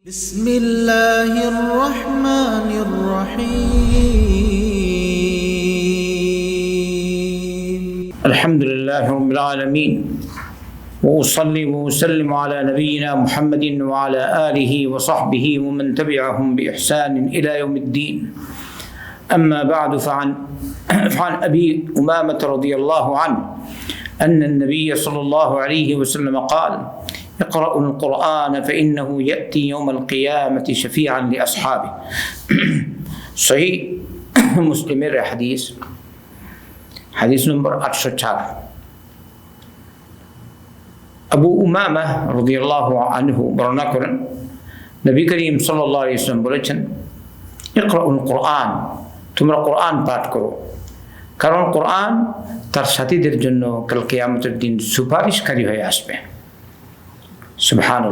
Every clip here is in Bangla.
بسم الله الرحمن الرحيم. الحمد لله رب العالمين. وأصلي وأسلم على نبينا محمد وعلى آله وصحبه ومن تبعهم بإحسان إلى يوم الدين. أما بعد فعن فعن أبي أمامة رضي الله عنه أن النبي صلى الله عليه وسلم قال اقرأوا القرآن فإنه يأتي يوم القيامة شفيعا لأصحابه صحيح مسلم الحديث হাদিস নম্বর আটশো চার আবু উমামা রদিয়াল্লাহ আনহু বর্ণনা করেন নবী করিম সাল্লাহ ইসলাম বলেছেন ইকরাউল কোরআন তোমরা কোরআন পাঠ করো কারণ কোরআন তার সাথীদের জন্য কাল কেয়ামতের দিন সুপারিশকারী হয়ে আসবে সুবহান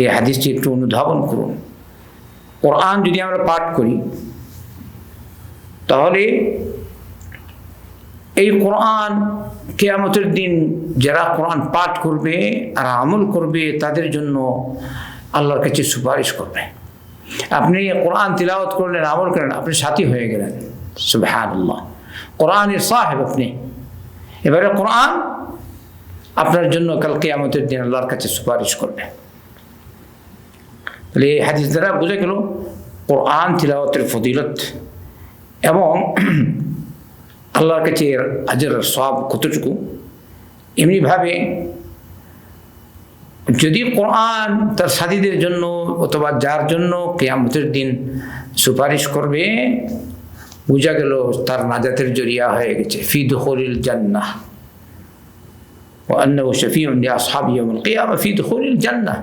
এই হাদিসটি একটু অনুধাবন করুন। কোরআন যদি আমরা পাঠ করি, তাহলে এই কোরআন কেয়ামতের দিন যারা কোরআন পাঠ করবে আর আমল করবে, তাদের জন্য আল্লাহর কাছে সুপারিশ করবে। আপনি কোরআন তিলাওয়াত করলেন, আমল করলেন, আপনি সাথী হয়ে গেলেন। আল্লাহ কোরআনের সাহেব আপনি। এবারে কোরআন আপনার জন্য কাল কেয়ামতের দিন আল্লাহর কাছে সুপারিশ করবে। তাহলে এই হাদিস দ্বারা বোঝা গেল, কোরআন তিলাওয়াতের ফদিলত এবং আল্লাহর কাছে এর আজের সব কতটুকু? এমনিভাবে যদি কোরআন তার সাথীদের জন্য অথবা যার জন্য কেয়ামতের দিন সুপারিশ করবে, বোঝা গেল তার নাজাতের জরিয়া হয়ে গেছে। ফিদ হরিল জান্নাহ। وأنه شفيع لأصحاب يوم القيامة في دخول الجنة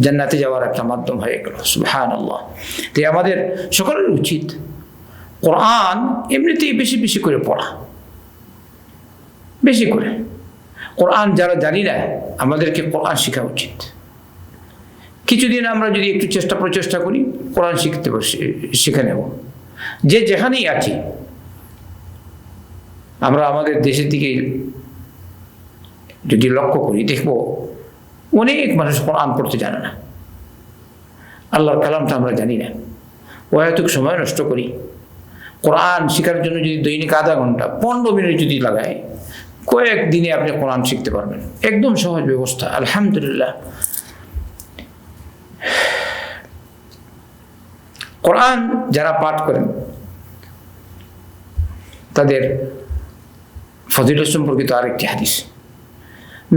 জান্নাতে যাওয়ার একটা মাধ্যম হয়ে গেল সুবহান আল্লাহ তাই আমাদের সকলের উচিত কোরআন এমনিতেই বেশি বেশি করে পড়া বেশি করে কোরআন যারা জানি না আমাদেরকে কোরআন শেখা উচিত কিছুদিন আমরা যদি একটু চেষ্টা প্রচেষ্টা করি কোরআন শিখতে শিখে নেব যে যেখানেই আছি আমরা আমাদের দেশের দিকে যদি লক্ষ্য করি, দেখব অনেক মানুষ কোরআন পড়তে জানে না। আল্লাহর কালামটা আমরা জানি না। অহেতুক সময় নষ্ট করি। কোরআন শেখার জন্য যদি দৈনিক আধা ঘণ্টা, পনেরো মিনিট যদি লাগায় কয়েক দিনে আপনি কোরআন শিখতে পারবেন। একদম সহজ ব্যবস্থা, আলহামদুলিল্লাহ। কোরআন যারা পাঠ করেন, তাদের ফজিলত সম্পর্কিত আরেকটি হাদিস।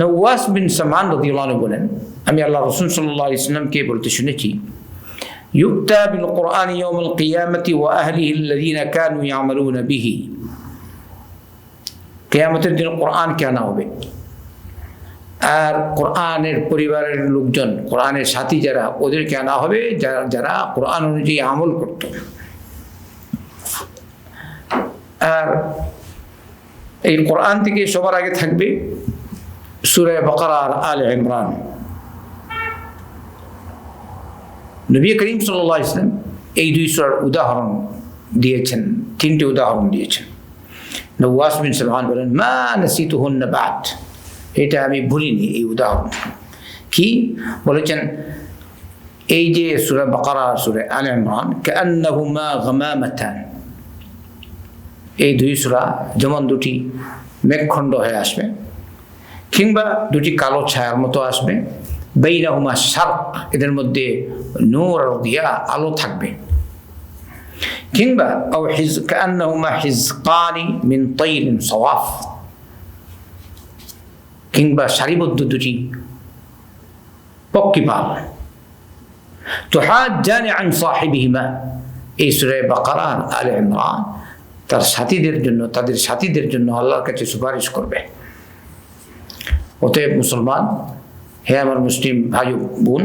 নওয়াস বিন সামান রদিউল্লাহ বলেন, আমি আল্লাহ রসুল সাল্লাহ ইসলামকে বলতে শুনেছি, ইউক্তা বিল কোরআন ইয়মুল কিয়ামতি ওয়া আহলিহিল্লাযীনা কানু ইয়ামালুনা বিহি। কেয়ামতের দিন কোরআনকে আনা হবে। আর কোরআনের পরিবারের লোকজন, কোরআনের সাথী যারা ওদের কেন হবে যারা যারা কোরআন অনুযায়ী আমল করত। আর এই কোরআন থেকে সবার আগে থাকবে সুরে বকরা আর আল ইমরান। নবী করিম সাল্লাহ ইসলাম এই দুই সুরার উদাহরণ দিয়েছেন, তিনটি উদাহরণ দিয়েছেন। নওয়াস বিন সালমান বলেন, মা নাসিতু বাদ। এটা আমি ভুলিনি এই উদাহরণ। কি? বলেছেন, এই যে সুরে বকরা সুরে আল ইমরান কান্নাহুমা গামামাতান। এই দুই সুরা যেমন দুটি মেঘখণ্ড হয়ে আসবে কিংবা দুটি কালো ছায়ার মতো আসবে। বেইনাহুমা শার্ক, এদের মধ্যে নূর দিয়া আলো থাকবে। কিংবা আও হিজ কান্নাহুমা হিজকানি মিন তৈরিন সওয়াফ। কিংবা সারিবদ্ধ দুটি পক্ষীপাল। তো হাত জানে আন সাহিবিহিমা, এই সুরে বাকারা আলে ইমরান, তার সাথীদের জন্য, তাদের সাথীদের জন্য আল্লাহর কাছে সুপারিশ করবে। অতএব মুসলমান, হে আমার মুসলিম ভাই বোন,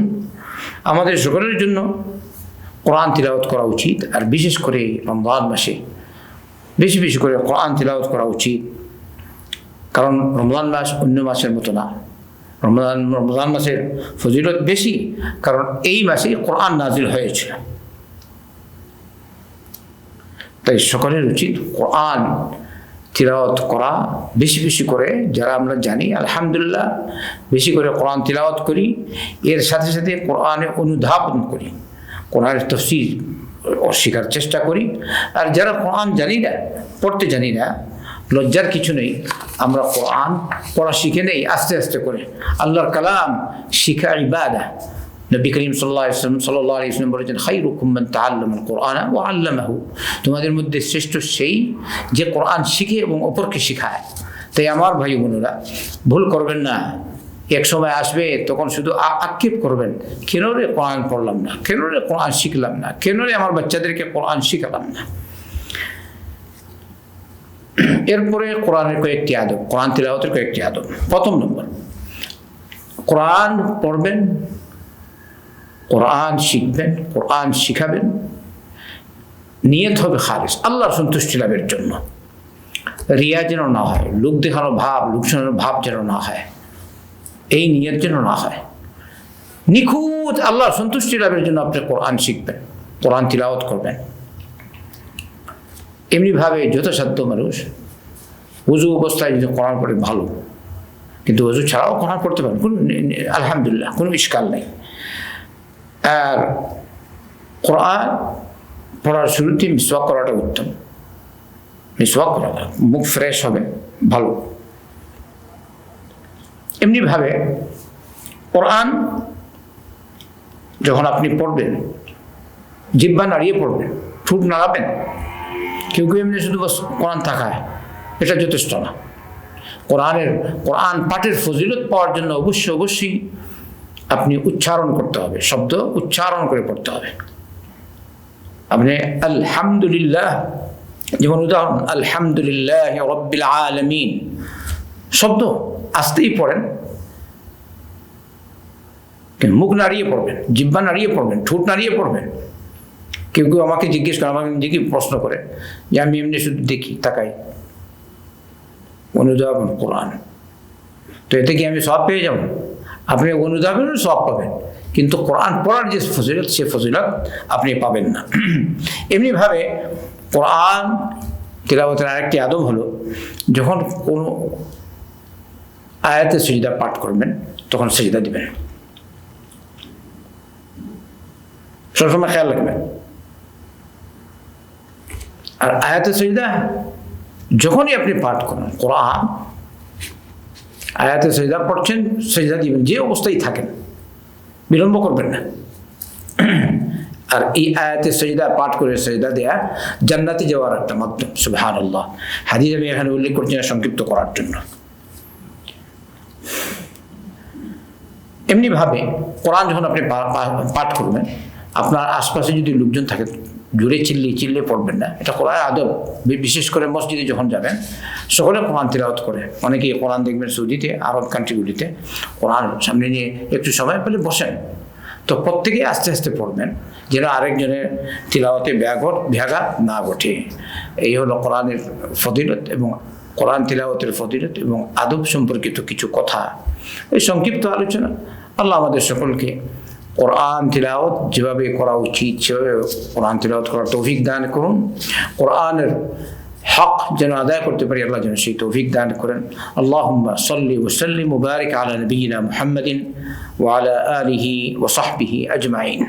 আমাদের সকলের জন্য কোরআন তিলাওয়াত করা উচিত, আর বিশেষ করে রমজান মাসে বেশি বেশি করে কোরআন তিলাওয়াত করা উচিত। কারণ রমজান মাস অন্য মাসের মতো না। রমজান রমজান মাসের ফজিলত বেশি, কারণ এই মাসে কোরআন নাজিল হয়েছিল তাই সকলের উচিত কোরআন তিলাওয়াত করা, বেশি বেশি করে যারা আমরা জানি, আলহামদুলিল্লাহ, বেশি করে কোরআন তিলাওয়াত করি। এর সাথে সাথে কোরআনে অনুধাবন করি। কোরআনের তফসির অস্বীকার চেষ্টা করি। আর যারা কোরআন জানি না, পড়তে জানি না, লজ্জার কিছু নেই, আমরা কোরআন পড়া শিখে নেই, আস্তে আস্তে করে। আল্লাহর কালাম শিখা ইবাদা। নবী করিম সাল্লাহ ইসলাম সাল্লাহ ইসলাম বলেছেন খাই রুকুম্মান তাল্লাম কোরআন ও আল্লামাহু। তোমাদের মধ্যে শ্রেষ্ঠ সেই যে কোরআন শিখে এবং অপরকে শিখায়। তাই আমার ভাই বোনেরা, ভুল করবেন না। এক সময় আসবে, তখন শুধু আক্ষেপ করবেন, কেন রে কোরআন পড়লাম না? কেন রে কোরআন শিখলাম না? কেন রে আমার বাচ্চাদেরকে কোরআন শিখালাম না? এরপরে কোরআনের কয়েকটি আদব, কোরআন তিলাওয়াতের কয়েকটি আদব। প্রথম নম্বর, কোরআন পড়বেন কোরআন শিখবেন, কোরআন শিখাবেন। নিয়ত হবে খারিজ আল্লাহর সন্তুষ্টি লাভের জন্য। রিয়া যেন না হয়, লোক দেখানো ভাব, লোক শোনানোর ভাব যেন না হয়, এই নিয়ত যেন না হয়। নিখুঁত আল্লাহর সন্তুষ্টি লাভের জন্য আপনি কোরআন শিখবেন, কোরআন তিলাওয়াত করবেন। এমনিভাবে যথাসাধ্য মানুষ উজু অবস্থায় যদি কোরআন পড়ে ভালো, কিন্তু উজু ছাড়াও কোরআন পড়তে পারেন কোনো আলহামদুলিল্লাহ, কোনো ইস্কাল নেই। আর কোরআন পড়ার শুরুতে মিসওয়াক করাটা উত্তম। মিসওয়াক করা মুখ ফ্রেশ হবে, ভালো। এমনিভাবে কোরআন যখন আপনি পড়বেন, জিব্বা নাড়িয়ে পড়বেন, ঠুট নাড়াবেন, কেউ কেউ এমনি শুধু কোরআন থাকায়, এটা যথেষ্ট না। কোরআনের, কোরআন পাঠের ফজিলত পাওয়ার জন্য অবশ্যই অবশ্যই আপনি উচ্চারণ করতে হবে, শব্দ উচ্চারণ করে পড়তে হবে। আপনি আলহামদুলিল্লাহ, যেমন উদাহরণ, আলহামদুলিল্লাহ রব্বিল আলমিন। শব্দ আসতেই পড়েন মুখ নাড়িয়ে পড়বেন জিব্বা নাড়িয়ে পড়বেন, ঠোঁট নাড়িয়ে পড়বেন। কেউ কেউ আমাকে জিজ্ঞেস করে, আমাকে জিজ্ঞেস প্রশ্ন করে, যে আমি এমনি শুধু দেখি, তাকাই। অনুধাবন, কোরআন। তো এতে কি আমি সব পেয়ে যাব? আপনি অনুধাবনের সব পাবেন। কিন্তু কোরআন পড়ার যে ফজিলত, সে ফজিলত আপনি পাবেন না। এমনিভাবে কোরআন তিলাবতের আরেকটি আদব হলো, যখন কোনো আয়াতে সেজদা পাঠ করবেন, তখন সেজদা দিবেন। সবসময় খেয়াল রাখবেন। আর আয়াতে সেজদা, যখনই আপনি পাঠ করেন, কোরআন আয়াতে সেজদা পড়ছেন সেজদা দিবেন যে অবস্থায় থাকেন, বিলম্ব করবেন না। আর এই আয়াতে সেজদা পাঠ করে সেজদা দেয়া জান্নাতে যাওয়ার একটা মাধ্যম সুবহান আল্লাহ হাদিস আমি এখানে উল্লেখ করছি না, সংক্ষিপ্ত করার জন্য। এমনিভাবে কোরআন যখন আপনি পাঠ করবেন, আপনার আশপাশে যদি লোকজন থাকে জোরে চিল্লি চিল্লে পড়বেন না। এটা কোরআন আদব। বিশেষ করে মসজিদে যখন যাবেন, সকলে কোরআন তিলাওয়াত করে। অনেকেই কোরআন দেখবেন সৌদিতে, আরব কান্ট্রিগুলিতে কোরআন সামনে নিয়ে একটু সময় পেলে বসেন। তো প্রত্যেকেই আস্তে আস্তে পড়বেন, যেন আরেকজনের তিলাওয়াতে ব্যাঘট ব্যাঘাত না ঘটে। এই হলো কোরআনের ফদিলত এবং কোরআন তিলাওয়াতের ফদিলত এবং আদব সম্পর্কিত কিছু কথা। এই সংক্ষিপ্ত আলোচনা। আল্লাহ আমাদের সকলকে কোরআন তিলাওত যেভাবে করা উচিত, সেভাবে কোরআন তিলাওত করার তৌফিক দান করুন। কোরআনের হক যেন আদায় করতে পারি, আল্লাহ যেন সেই তৌফিক দান করেন। আল্লাহুম্মা সাল্লি ওয়াসাল্লিম মুবারিক আলা নবিয়িনা মুহাম্মাদিন ওয়া আলা আলিহি ওয়া সাহবিহি আজমাইন।